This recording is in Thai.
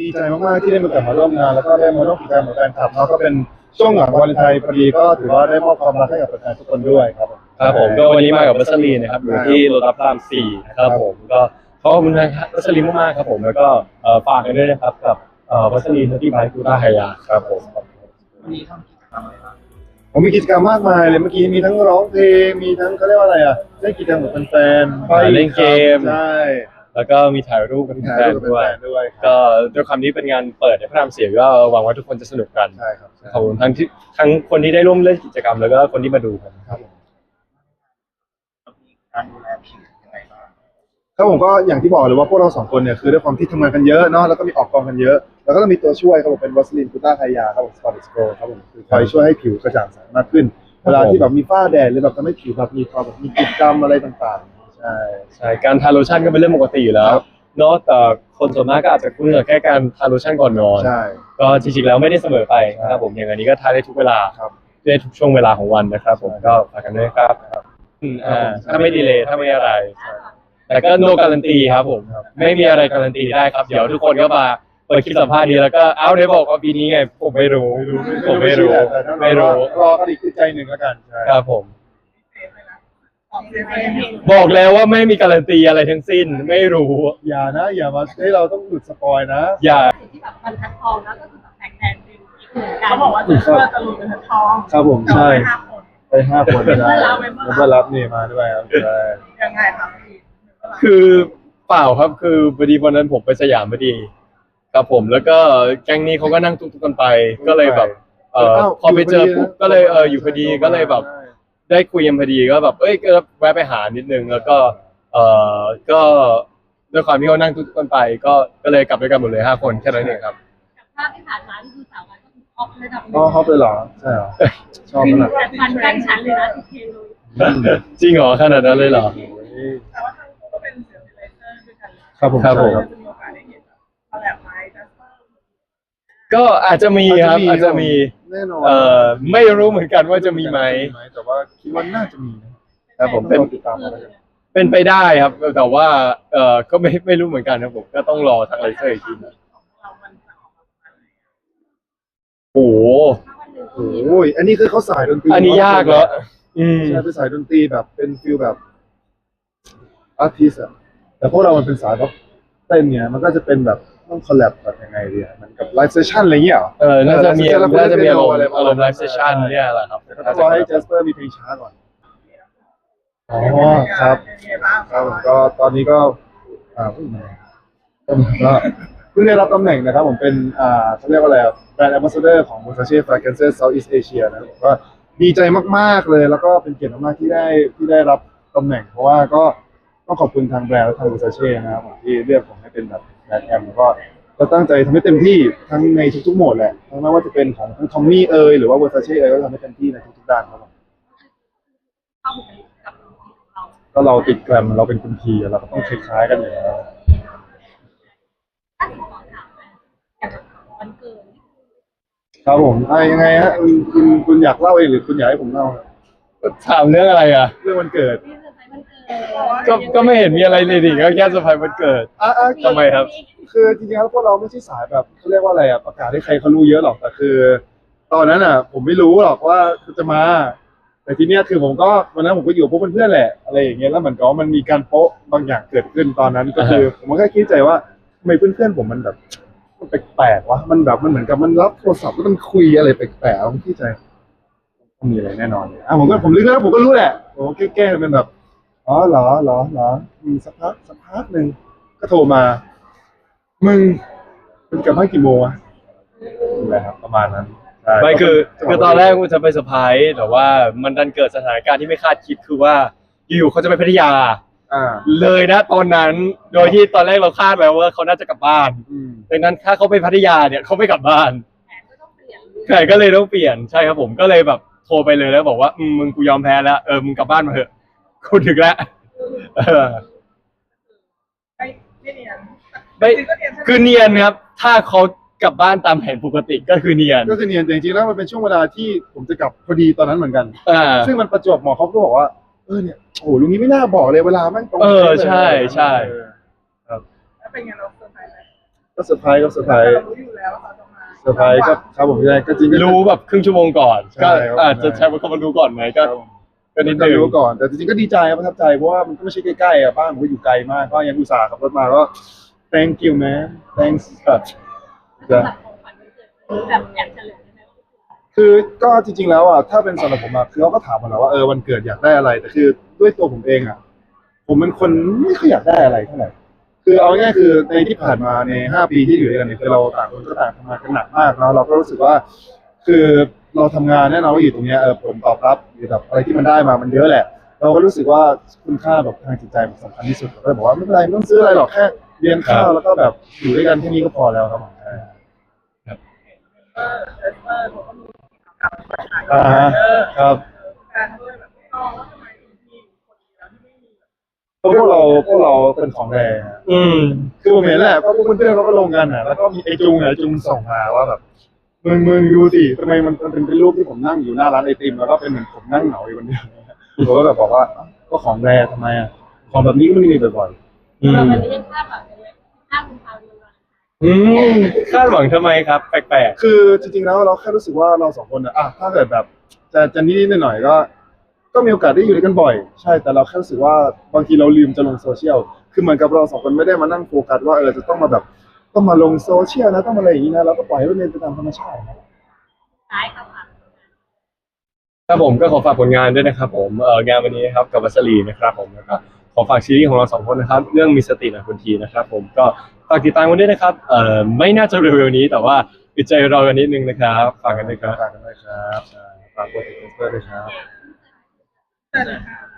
ดีใจมากๆที่ได้มีโอกาสมาร่วมงาน แล้วก็ได้มาร่วมกิจกรรมกับแฟนคลับเนาะก็เป็นช่วงหลังวาเลนไทน์พอดีก็ถือว่าได้มอบความรักให้กับแฟนๆทุกคนด้วยครับผมครับผมก็วันนี้มากับบัสลีนนะครับอยู่ที่โรตัสพระรามสี่นะครับผมก็ขอบคุณนะครับบัสลีนมากๆครับผมแล้วก็เอ่อฝากกันด้วยนะครับกับเอ่อบัสลีนที่ไบคูต้าไฮยาครับผมวันนี้ทำกิจกรรมอะไรบ้างผมมีกิจกรรมมากมายเลยเมื่อกี้มีทั้งร้องเพลงมีทั้งเขาเรียกว่าอะไรอะเล่นกิจกรรมกับแฟนๆไปเล่นเกมใช่ แล้วก็มีถ่ายรูปกับมีแฟถ่ายนรูปกับด้วย แฟนๆด้วยครับก็ด้วยความที่เป็นงานเปิดในพระรามสี่ก็หวังว่าทุกคนจะสนุกกันใช่ครับขอบคุณทั้งที่ทั้งคนที่ได้ร่วมเล่นกิจกรรม แล้วก็คนที่มาดูกัน ครับผมมีการดูแลผิวยังไงบ้างครับผมก็อย่างที่บอกเลยว่าพวกเราสองคนเนี่ยคือด้วยความที่ทำงานกันเยอะเนาะแล้วก็มีออกกองกันเยอะ แล้วก็ต้องมีตัวช่วยครับผมเป็นวัสลินกูต้าไทยาครับผมสปอร์ตสโกครับผมคือคอยช่วยให้ผิวกระจ่างใสมากขึ้น เวลาที่แบบมีฝ้าแดดหรือแบบทำให้ผิวแบบมีความแบบมีกิจกรรมอะไรต่างๆ ใช่ใช่การทาโลชั่นก็เป็นเรื่องปกติอยู่แล้วครับเนาะแต่คนส่วนมากก็อาจจะคุ้นกับแค่การทาโลชั่นก่อนนอน ใช่ ก็จริงๆแล้วไม่ได้เสมอไปนะครับผมอย่างอันนี้ก็ทาได้ทุกเวลาครับ ได้ทุกช่วงเวลาของวันนะครับ ผมก็ฝากกันด้วยครับอืมอ่าถ้าไม่ดีเลยถ้าไม่อะไร แต่ก็โนการันตีครับผมครับไม่มีอะไรการันตีได้ครับ เดี๋ยวทุกคนก็มาเปิดคลิปสัมภาษณ์นี้แล้วก็เอ้าได้บอกว่าปีนี้ไงผมไม่รู้ ผมไม่รู้แต่ถ้าไม่รู้รอกันอีกคือใจหนึ่งแล้วกันใช่ครับผม ออกเสียงเพลง บอกแล้วว่าไม่มีการันตีอะไรทั้งสิ้น ไม่รู้ อย่านะ อย่ามาให้เราต้องหลุดสปอยนะ อย่าสิ่งที่แบบบรรทัดทองแล้วก็คือแบบแตกแทนเป็นอีกเหมือนกันเขาบอกว่าจะเชื่อจะรู้เป็นทองครับผมแต่ว่าใช่ไปห้าคนไปห้าคนใช่เพื่อนรับไหมแล้วก็รับนี่มาด้วยครับใช่ยังไงครับพี่คือเปล่าครับคือพอดีวันนั้นผมไปสยามพอดีครับผมแล้วก็แก๊งนี้เขาก็นั่งตุ๊กๆกันไป ก็เลยแบบ เออพอไปเจอปุ๊บก็เลยเอออยู่พอดีก็เลยแบบ ได้คุยกันพอดีก็แบบเอ้ยก็แวะไปหานิดนึงแล้วก็เอ่อก็ด้วยความที่เขานั่งทุกคนไป ก็ก็เลยกลับด้วยกันหมดเลยห้าคนแค่นั้นเองครับกับภาพที่ผ่านมาที่คือสาววันก็คือออฟระดับหนึ่อ๋องเขาไปเหรอ ใช่เหรอ ชอบขนาดแต่ฟันใกล้ชั้นเลยนะที่เทเลยจริงเหรอขนาดนั้นเลยเหรอ แต่ว่าทั้งคู่ก็เป็นเสือเลเซอร์ด้วยกันครับผมครับผมใช่จะมีโอกาสได้เห็นคอลแลบไหมจัสเปอร์ก็อาจจะมีครับอาจจะมี แน่นอนเอ่อไม่รู้เหมือนกันว่าจะมีไหมแต่ว่าคิดว่าน่าจะมีนะครับผมเป็นติดตามมาแล้วกันเป็นไปได้ครับ แต่ว่าเอ่อก็ไม่ไม่รู้เหมือนกันครับผมก็ต้องรอทางไลเซอร์อีกทีหนึงเรามันจะออกมาประมาณไหนโอ้โหถ้าวันหนึ่งโอ้ยอันนี้คือเขาสายดนตรีอันนี้ยากแล้วอืมใช่เป็นสายดนตรีแบบเป็นฟิลแบบอาร์ติสอะแต่พวกเรามันเป็นสายแบบเต้นเนี่ยมันก็จะเป็นแบบ ต้องคอลแลบแบบยังไงดีอะมันกับไลฟ์เซสชั่นอะไรเงี้ยเหรอ เออน่าจะมีเออแล้วน่าจะมีอารมณ์อะไรประมาณ อารมณ์ไลฟ์นั้นเซสชั่นเนี่ยแหละครับแต่ก็ต้องรอให้เจสเปอร์มีเพลงช้าก่อน อ๋อครับเป็นยังไงบ้างครับผมก็ตอนนี้ก็อ่าเพิ่งมาก็เพิ่งได้รับตำแหน่งนะครับ ผมเป็นอ่าเขาเรียกว่าอะไรแบรนด์แอมบาสเดอร์ของ Versace Fragrances Southeast Asia นะครับผมก็ดีใจมากๆเลย แล้วก็เป็นเกียรติมากๆที่ได้ที่ได้รับตำแหน่ง เพราะว่าก็ต้องขอบคุณทางแบรนด์และทาง Versace นะครับผมที่เลือกผมให้เป็นแบบ แบรนด์แอมแล้วก็ก็ตั้งใจทำให้เต็มที่ทั้งในทุกๆโหมดแหละทั้งไม่ว่าจะเป็นของทั้งทอมมี่เอยหรือว่า Versace เอยก็ทำให้เต็มที่ในทุกๆด้านครับผมเข้าบุคลิกกับเราก็เราติดแกรมเราเป็นคุณทีเราก็ต้องคล้ายๆกันอยู่แล้วถ้าถึงขอถามนะอย่างวันเกิดครับผมอะยังไงฮะคุณคุณคุณอยากเล่าเองหรือคุณอยากให้ผมเล่าถามเรื่องอะไรอะ เรื่องวันเกิด ที่ กิดก็ก็ไม่เห็นมีอะไรเลยดิก็แค่เซอร์ไพรส์วันเกิด อะอะทำไมครับ คือจริงๆแล้วพวกเราไม่ใช่สายแบบเขาเรียกว่าอะไรอะประกาศให้ใครเขารู้เยอะหรอกแต่คือ ตอนนั้นอะ ผมไม่รู้หรอกว่าจะมา แต่ทีเนี้ยคือผมก็วันนั้นผมก็อยู่กับพวกเพื่อนๆแหละอะไรอย่างเงี้ยแล้วเหมือนกับว่ามันมีการโป๊ะบางอย่างเกิดขึ้นตอนนั้นก็คือผมก็คิดใจว่าทำไมเพื่อนๆผมมันแบบมันแปลกๆวะมันแบบมันเหมือนกับมันรับโทรศัพท์แล้วมันคุยอะไรแปลกๆผมคิดใจต้องมีอะไรแน่นอนเนี่ยอะผมก็ผมลึกแล้วผมก็รู้แหละผมก็แกล้งๆเป็นแบบ อ๋อเหรอเหรอเหรอมีสักพักสักพักหนึ่งก็โทรมา มึงมึงกลับบ้านกี่โมงวะนั่นแหละครับ ประมาณนั้นใช่ไม่คือจังหวะคือตอนแรกกูจะไปเซอร์ไพรส์แต่ว่ามันดันเกิดสถานการณ์ที่ไม่คาดคิดคือว่า อยู่ๆเขาจะไปพัทยา อ่า เลยนะตอนนั้นโดยที่ตอนแรกเราคาดไว้ว่าเขาน่าจะกลับบ้านอืม ดังนั้นถ้าเขาไปพัทยาเนี่ยเขาไม่กลับบ้านแผนก็ต้องเปลี่ยนใช่ก็เลยต้องเปลี่ยนใช่ครับผมก็เลยแบบโทรไปเลยแล้วบอกว่าอืมมึงกูยอมแพ้แล้วเออมึงกลับบ้านมาเถอะ กูถึงแล้วเออไม่ไม่เนียนไม่จริงๆก็เนียนใช่ไหมคือเนียนครับ ถ้าเขากลับบ้านตามแผนปกติก็คือเนียนก็คือเนียนแต่จริงๆแล้วมันเป็นช่วงเวลาที่ผมจะกลับพอดีตอนนั้นเหมือนกัน อ่าซึ่งมันประจวบเหมาะเขาก็บอกว่าเออเนี่ยโอ้โหลุงนี้ไม่น่าบอกเลยเวลาแม่งตรงเออใช่ใช่เออแล้วเป็นไงเราเซอร์ไพรส์ไหมก็เซอร์ไพรส์ก็เซอร์ไพรส์เรารู้อยู่แล้วว่าเขาจะมาเซอร์ไพรส์ก็ครับผมใช่ก็จริงก็ รู้แบบครึ่งชั่วโมงก่อน ใช่ก็ครับ อาจจะใช้คำว่ารู้ก่อนไหมก็รับผม ก็นิดก็นึงรู้ก่อน แต่จริงๆก็ดีใจครับประทับใจเพราะว่ามันก็ไม่ใช่ใกล้ๆอะบ้านผมก็อยู่ไกลมากก็ยังอุตส่าห์ขับรถมาก็ thank you man thanks ครับสำหรับของขวัญวันเกิดแบบอยากเฉลยได้ไหมว่าคือก็จริง ๆ แล้วอะถ้าเป็นสำหรับผมอะคือเขาก็ถามมาแล้วว่าเออวันเกิดอยากได้อะไร แต่คือด้วยตัวผมเองอะ ผมเป็นคนไม่ค่อยอยากได้อะไรเท่าไหร่คือเอาง่ายๆคือในที่ผ่านมาในห้าปีที่อยู่ด้วยกันเนี่ยคือเราต่างคนก็ต่างทำงานกันหนักมากเนาะเราก็รู้สึกว่า คือเราทำงานแน่นอนว่าอยู่ตรงเนี้ยเออผลตอบรับหรือแบบอะไรที่มันได้มามันเยอะแหละ เราก็รู้สึกว่าคุณค่าแบบทางจิตใจมันสำคัญที่สุดเราก็เลยบอกว่าไม่เป็นไรไม่ต้องซื้ออะไรหรอกแค่เรียนข้าวแล้วก็แบบอยู่ด้วยกันแค่นี้ก็พอแล้วครับผมใช่เออเอสเตอร์เขาก็มีข่าวมาขายอ่าฮะเออครับ การเขาเลยแบบน้องว่าทำไมมีคนเดียวที่ไม่มีแบบเพราะพวกเราพวกเราเป็นของแรงอืม คือผมเห็นแหละเพราะพวกเพื่อนๆเขาก็ลงกันอะแล้วก็มีไอจุงไอจุงส่งมาว่าแบบ มึงมึงดูสิทำไมมันมันเป็นรูปที่ผมนั่งอยู่หน้าร้านไอติมแล้วก็เป็นเหมือนผมนั่งเหงาอยู่คนเดียวผมก็แบบบอกว่าอ้าวก็ของแรงทำไมอะของแบบนี้ก็ไม่ได้มีบ่อยอืเรามวันนี้ยังภาพแบบเลยภาพคุณพาวิวมาอืมคาดหวังทำไมครับ แปลกๆคือจริงๆแล้วเราแค่รู้สึกว่าเราสองคนอะอะถ้าเกิดแบบจะจะนิดๆหน่อยๆก็ ก็มีโอกาสได้อยู่ด้วยกันบ่อย ใช่แต่เราแค่รู้สึกว่าบางทีเราลืมจะลงโซเชียลคือเหมือนกับเราสองคนไม่ได้มานั่งโฟกัสว่าเออจะต้องมาแบบ ต้องมาลงโซเชียลนะต้องมาอะไรอย่างนี้นะเราก็ปล่อยให้มันเป็นไปตามธรรมชาตินะท้ายครับค่ะๆครับผมก็ขอฝากผลงานด้วยนะครับ ผมเอ่องานวันนี้นะครับกับวัสลีนะครับผมแล้วก็ขอฝากซีรีส์ของเราสองคนนะครับ เรื่องมีสตินะคุณทีนะครับ ผมก็ฝากติดตามกันด้วยนะครับเอ่อไม่น่าจะเร็วๆนี้ แต่ว่าอึดใจรอกันนิดนึงนะครับฝากกันด้วยครับฝากกันด้วยครับใช่ฝากโปรเจกต์เตอร์ด้วยครับแต่เลยค่ะ